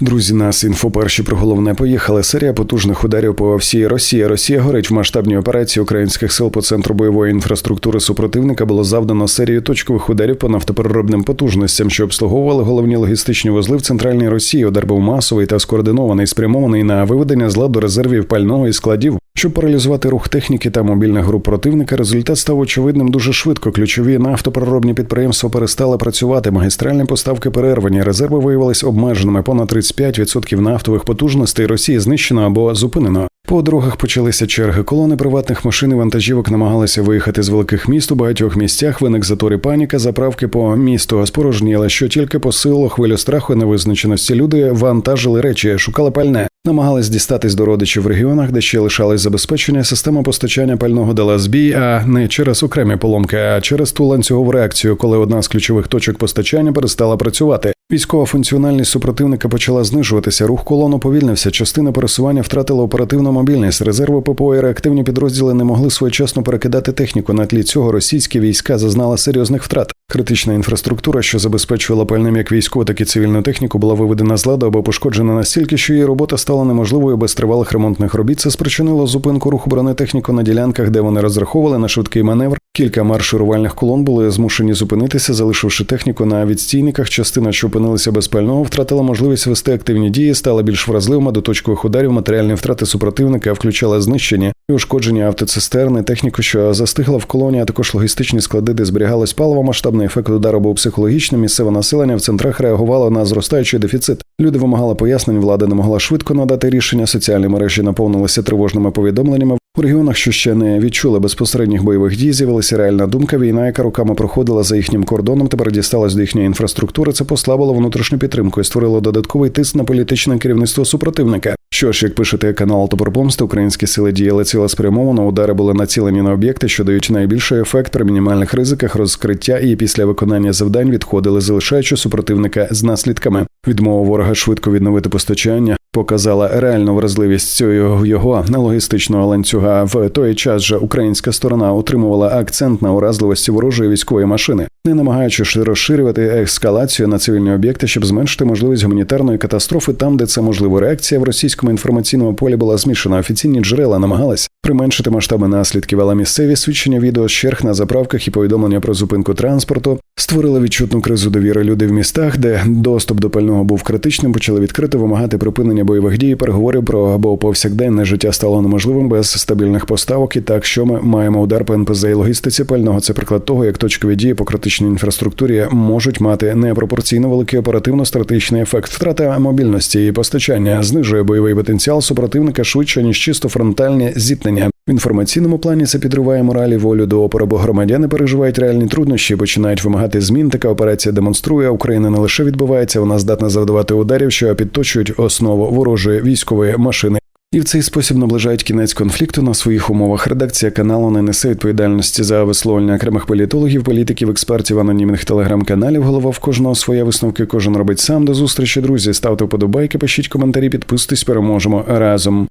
Друзі, нас інфо перші про головне поїхали. Серія потужних ударів по всій Росії. Росія горить в масштабній операції українських сил по центру бойової інфраструктури супротивника було завдано серію точкових ударів по нафтопереробним потужностям, що обслуговували головні логістичні вузли в центральній Росії. Удар був масовий та скоординований, спрямований на виведення з ладу резервів пального і складів. Щоб паралізувати рух техніки та мобільних груп противника, результат став очевидним дуже швидко. Ключові нафтопереробні підприємства перестали працювати. Магістральні поставки перервані. Резерви виявились обмеженими. Понад 35% нафтових потужностей Росії знищено або зупинено. По дорогах почалися черги. Колони приватних машин і вантажівок намагалися виїхати з великих міст. У багатьох місцях виник затор і паніка. Заправки по місту спорожніли, що тільки посилило хвилю страху і невизначеності. Люди вантажили речі, шукали пальне. Намагались дістатись до родичів в регіонах, де ще лишалось забезпечення. Система постачання пального дала збій, а не через окремі поломки, а через ту ланцюгову реакцію, коли одна з ключових точок постачання перестала працювати. Військова функціональність супротивника почала знижуватися. Рух колону повільнився. Частина пересування втратила оперативну мобільність. Резерви ППО і реактивні підрозділи не могли своєчасно перекидати техніку. На тлі цього російські війська зазнали серйозних втрат. Критична інфраструктура, що забезпечувала пальним як військову, так і цивільну техніку, була виведена з ладу або пошкоджена настільки, що її робота стала неможливою без тривалих ремонтних робіт. Це спричинило зупинку руху бронетехніку на ділянках, де вони розраховували на швидкий маневр. Кілька марширувальних колон були змушені зупинитися, залишивши техніку на відстійниках. Частина, що опинилися без пального, втратила можливість вести активні дії, стала більш вразливими до точкових ударів. Матеріальні втрати супротивника включали знищення і ушкодження автоцистерни, техніку, що застигла в колоні, а також логістичні склади, де зберігалось паливо. Масштабний ефект удару був психологічним. Місцеве населення в центрах реагувало на зростаючий дефіцит. Люди вимагали пояснень, влада не могла швидко надати рішення. Соціальні мережі наповнилися тривожними повідомленнями. У регіонах, що ще не відчули безпосередніх бойових дій, з'явилася реальна думка. Війна, яка роками проходила за їхнім кордоном, тепер дісталась до їхньої інфраструктури. Це послабило внутрішню підтримку і створило додатковий тиск на політичне керівництво супротивника. Що ж, як пишете канал Топорпомсти, українські сили діяли цілеспрямовано. Удари були націлені на об'єкти, що дають найбільший ефект при мінімальних ризиках розкриття, і після виконання завдань відходили, залишаючи супротивника з наслідками. Відмова ворога швидко відновити постачання показала реальну вразливість цього його логістичного ланцюга. В той час же українська сторона утримувала акцент на уразливості ворожої військової машини, не намагаючись розширювати ескалацію на цивільні об'єкти, щоб зменшити можливість гуманітарної катастрофи там, де це можливо. Реакція в російському інформаційному полі була змішана. Офіційні джерела намагались применшити масштаби наслідків, але місцеві свідчення відео з черг на заправках і повідомлення про зупинку транспорту створили відчутну кризу довіри. Люди в містах, де доступ до пального був критичним, почали відкрито вимагати припинення бойових дій, переговорів про або повсякденне життя стало неможливим без стабільних поставок. І так, що ми маємо удар по НПЗ і логістиці пального. Це приклад того, як точкові дії по критичній інфраструктурі можуть мати непропорційно великий оперативно-стратегічний ефект. Втрата мобільності і постачання знижує бойовий потенціал супротивника швидше ніж чисто фронтальні зіткнення. В інформаційному плані це підриває моралі волю до опору, бо громадяни переживають реальні труднощі, починають вимагати змін. Така операція демонструє, Україна не лише відбувається, вона здатна завдавати ударів, що підточують основу ворожої військової машини. І в цей спосіб наближають кінець конфлікту на своїх умовах. Редакція каналу не несе відповідальності за висловлення окремих політологів, політиків, експертів, анонімних телеграм-каналів. Голова в кожного своє висновки. Кожен робить сам. До зустрічі, друзі. Ставте вподобайки, пишіть коментарі, підписуйтесь, переможемо разом.